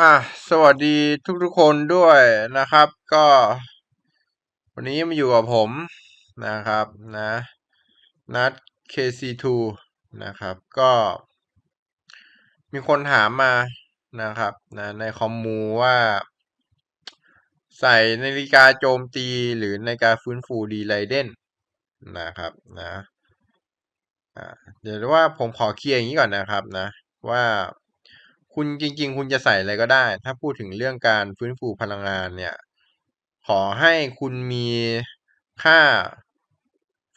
อะสวัสดีทุกๆคนด้วยนะครับ ก็ วันนี้มาอยู่กับผมนะครับนะนัด KC2 นะครับ ก็ มีคนถามมานะครับนะในคอมมูว่า ใส่นาฬิกาโจมตีหรือนาฬิกาฟื้นฟูดีไลเดนนะครับนะเดี๋ยวว่าผมขอเคลียร์อย่างนี้ก่อนนะครับนะว่า คุณจริง ๆ คุณจะใส่อะไรก็ได้ ถ้าพูดถึงเรื่องการฟื้นฟูพลังงานเนี่ย ขอให้คุณมีค่า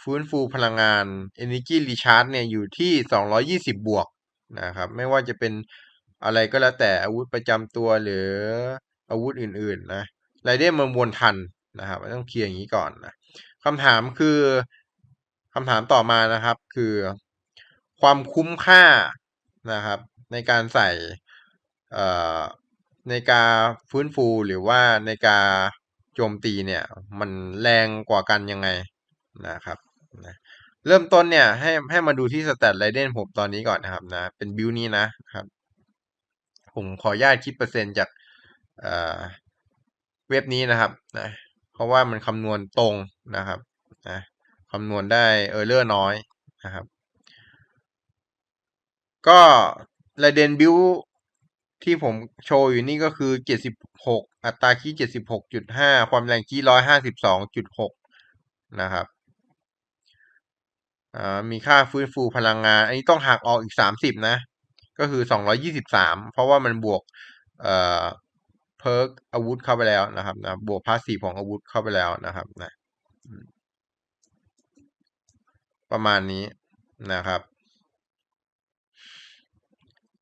ฟื้นฟูพลังงาน Energy Recharge เนี่ยอยู่ที่ 220 บวกนะครับ ไม่ว่าจะเป็นอะไรก็แล้วแต่อาวุธประจำตัวหรืออาวุธอื่น ๆ นะไรเดนมันวนทันนะครับต้องเคลียร์อย่างนี้ก่อนนะคำถามคือคำถามต่อมานะครับ คือ ความคุ้มค่านะครับ ในการใส่ ในการฟื้นฟูหรือว่าในการโจมตีเนี่ยมันแรงกว่ากันยังไงนะครับนะเริ่มต้นเนี่ยให้ให้มาดูที่สแตทไรเดนผมตอนนี้ก่อนนะครับนะเป็นบิวนี้นะครับ ผมขออนุญาตคิดเปอร์เซ็นต์จากเว็บนี้นะครับนะเพราะว่ามันคำนวณตรงนะครับนะคำนวณได้เออร์เลอร์น้อยนะครับ ก็ไรเดนบิว ที่ผมโชว์อยู่นี่ก็คือเจ็ดสิบหกอัตราคีเจ็ดสิบหกจุดห้าความแรงคีร้อยห้าสิบสองจุดหกนะครับมีค่าฟื้นฟูพลังงาน อันนี้ต้องหักออกอีกสามสิบนะ ก็คือสองร้อยี่สิบสามเพราะว่ามันบวกเอ่อเพิร์กอาวุธเข้าไปแล้วนะครับนะบวกพาสีของอาวุธเข้าไปแล้วนะครับนะประมาณนี้นะครับ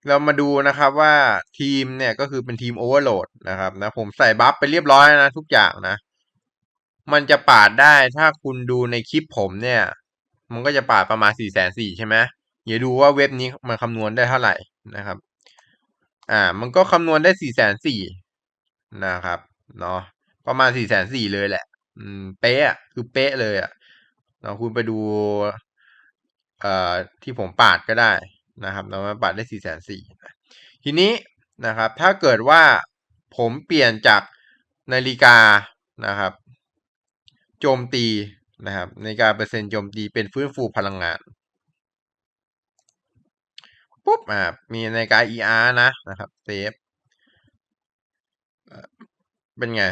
เรามาดูนะครับว่าทีมเนี่ยก็คือเป็นทีมโอเวอร์โหลดนะครับนะผมใส่บัฟไปเรียบร้อยนะทุกอย่างนะ มันจะปาดได้ถ้าคุณดูในคลิปผมเนี่ย มันก็จะปาดประมาณสี่แสนสี่ใช่ไหมอย่าดูว่าเว็บนี้มันคำนวณได้เท่าไหร่นะครับ อ่า มันก็คำนวณได้สี่แสนสี่นะครับเนาะประมาณสี่แสนสี่เลยแหละ อืมเป๊ะคือเป๊ะเลยอะเนาคุณไปดู เอ่อที่ผมปาดก็ได้ นะครับเรามาปัดได้สี่แสนสี่ทีนี้นะครับถ้าเกิดว่าผมเปลี่ยนจากนาฬิกานะครับโจมตีนะครับในการเปอร์เซ็นต์โจมตีเป็นฟื้นฟูพลังงานปุ๊บอ่ามีนาฬิกา ER นะนะครับเซฟเป็นไง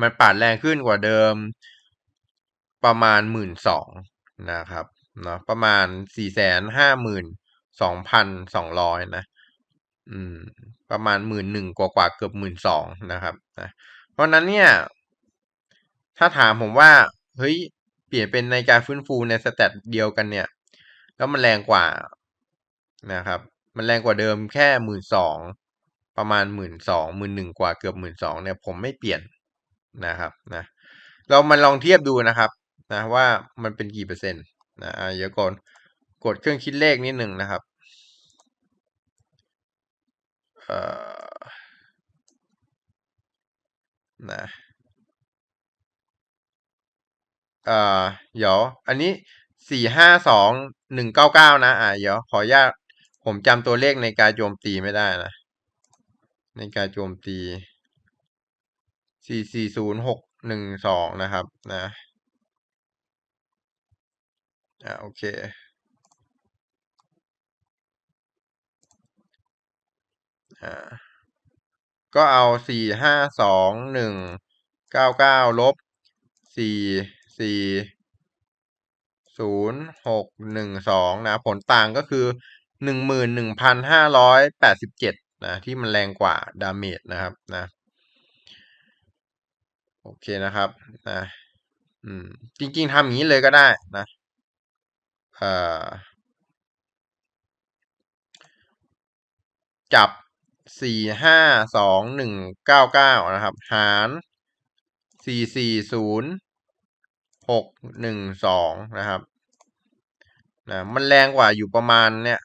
มันปาดแรงขึ้นกว่าเดิมประมาณหมื่นสองนะครับ เนาะประมาณสี่แสนห้าหมื่นสองพันสองร้อยนะอืมประมาณหมื่นหนึ่งกว่ากว่าเกือบหมื่นสองนะครับนะเพราะนั้นเนี่ย ถ้าถามผมว่าเฮ้ยเปลี่ยนเป็นในการฟื้นฟูในสเตตเดียวกันเนี่ย แล้วมันแรงกว่านะครับ มันแรงกว่าเดิมแค่หมื่นสองประมาณหมื่นสองหมื่นหนึ่งกว่าเกือบหมื่นสองเนี่ยผมไม่เปลี่ยนนะครับนะเรามาลองเทียบดูนะครับนะว่ามันเป็นกี่เปอร์เซ็นต์ นะเดี๋ยวก่อนกดเครื่องคิดเลขนิดหนึ่งนะครับเอ่อนะเอ่อเดี๋ยวอันนี้สี่ห้าสองหนึ่งเก้าเก้านะ อ่าเดี๋ยวขออนุญาตผมจำตัวเลขในการโจมตีไม่ได้นะ ในการโจมตีสี่สี่ศูนย์หกหนึ่งสองนะครับ นะ อ่าโอเค อ่า ก็เอาสี่ห้าสองหนึ่งเก้าเก้าลบสี่สี่ศูนย์หกหนึ่งสองนะ ผลต่างก็คือหนึ่งหมื่นหนึ่งพันห้าร้อยแปดสิบเจ็ดนะ ที่มันแรงกว่าดาเมจนะครับนะ โอเคนะครับนะอืมจริง ๆทำอย่างนี้เลยก็ได้นะ จับสี่ห้าสองหนึ่งเก้าเก้านะครับ หารสี่สี่ศูนย์หกหนึ่งสองนะครับนะมันแรงกว่าอยู่ประมาณเนี่ย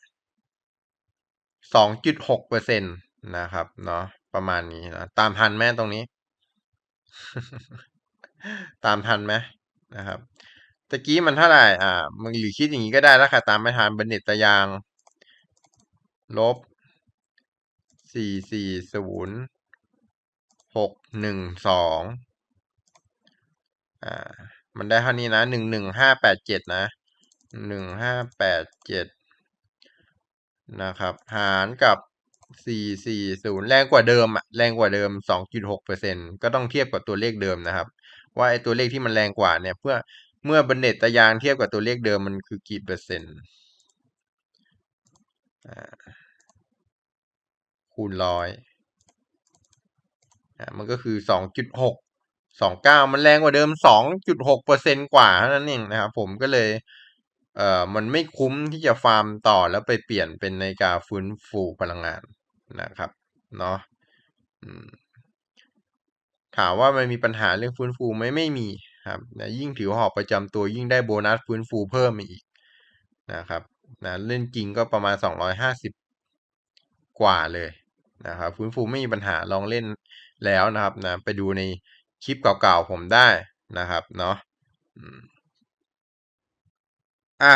สองจุดหกเปอร์เซ็นตนะครับเนาะประมาณนี้นะตามทันไหมตรงนี้ ตามทันไหมนะครับ ตะกี้มันเท่าไหร่อ่า มันหรือคิดอย่างนี้ก็ได้แล้วค่ะตามไม่ทันบันเน็ตตะยาง ลบสี่สี่ศูนย์หกหนึ่งสองอ่า มันได้เท่านี้นะหนึ่งหนึ่งห้าแปดเจ็ดนะหนึ่งห้าแปดเจ็ดนะครับ หารกับสี่สี่ศูนย์แรงกว่าเดิมอะแรงกว่าเดิมสองจุดหกเปอร์เซ็นก็ต้องเทียบกับตัวเลขเดิมนะครับ ว่าไอ้ตัวเลขที่มันแรงกว่าเนี่ยเพื่อ เมื่อบันเนตตายางเทียบกับตัวเลขเดิมมันคือกี่เปอร์เซ็นต์คูณร้อยมันก็คือสองจุดหกสองเก้ามันแรงกว่าเดิมสองจุดหกเปอร์เซ็นกว่าเท่านั้นเองนะครับผมก็เลย เอ่อมันไม่คุ้มที่จะฟาร์มต่อแล้วไปเปลี่ยนเป็นนาฬิกาฟื้นฟูพลังงานนะครับเนาะถามว่ามันมีปัญหาเรื่องฟื้นฟูไหมไม่มี ครับนะยิ่งถือหอบประจำตัวยิ่งได้โบนัสฟื้นฟูเพิ่มมาอีกนะครับนะเล่นจริงก็ประมาณสองร้อยห้าสิบกว่าเลยนะครับฟื้นฟูไม่มีปัญหาลองเล่นแล้วนะครับนะไปดูในคลิปเก่าๆผมได้นะครับเนาะอะ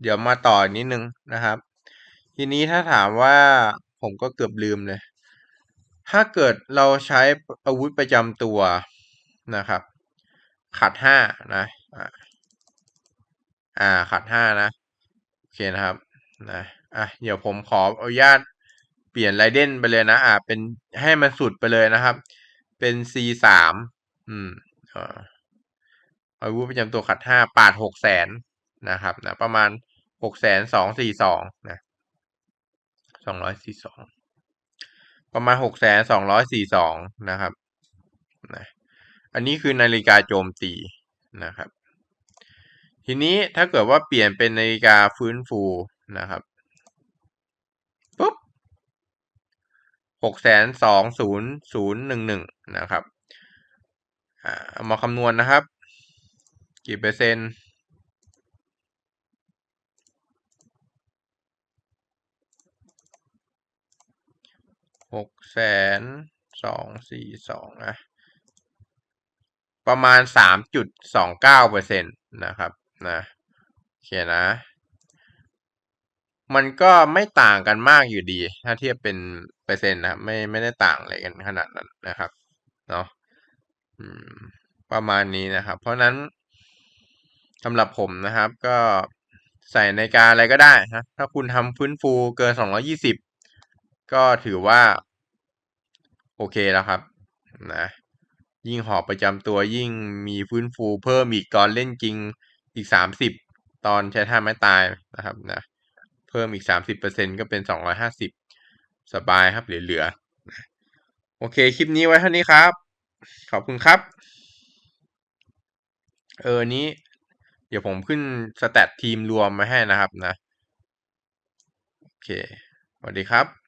เดี๋ยวมาต่อนิดนึงนะครับ ทีนี้ถ้าถามว่าผมก็เกือบลืมเลย ถ้าเกิดเราใช้อาวุธประจำตัวนะครับ ขัดห้านะอ่าขัดห้านะ โอเคนะครับนะอะเดี๋ยวผมขออนุญาตเปลี่ยนไรเด่นไปเลยนะ อ่าเป็นให้มันสุดไปเลยนะครับ เป็น C สามอืมอ่าอาวุธประจำตัวขัดห้าปาดหกแสนนะครับนะประมาณหกแสนสองสี่สองนะสองร้อยสี่สองประมาณหกแสนสองร้อยสี่สองนะครับนะ อันนี้คือนาฬิกาโจมตีนะครับ ทีนี้ถ้าเกิดว่าเปลี่ยนเป็นนาฬิกาฟื้นฟูนะครับปุ๊บหกแสนสองศูนย์ศูนย์หนึ่งหนึ่งนะครับเอามาคำนวณนะครับ กี่เปอร์เซ็นต์หกแสนสองสี่สองนะ ประมาณสามจุดสองเก้าเปอร์เซ็นตนะครับนะโอเคนะ มันก็ไม่ต่างกันมากอยู่ดี ถ้าเทียบเป็นเปอร์เซ็นต์นะไม่ไม่ได้ต่างอะไรกันขนาดนั้นนะครับเนาะประมาณนี้นะครับ เพราะนั้นสำหรับผมนะครับ ก็ใส่ในการอะไรก็ได้นะถ้าคุณทำฟื้นฟูเกินสองร้อยี่สิบก็ถือว่า โอเคแล้วครับนะ ยิ่งหอบประจำตัวยิ่งมีฟื้นฟูเพิ่มอีกตอนเล่นจริงอีกสามสิบตอนใช้ท่าไม้ตายนะครับนะเพิ่มอีกสามสิบเปอร์เซ็นก็เป็นสองร้อยห้าสิบสบายครับเหลือๆโอเคคลิปนี้ไว้เท่านี้ครับ ขอบคุณครับ เออนี้ เดี๋ยวผมขึ้นสแตททีมรวมมาให้นะครับนะ โอเคสวัสดีครับ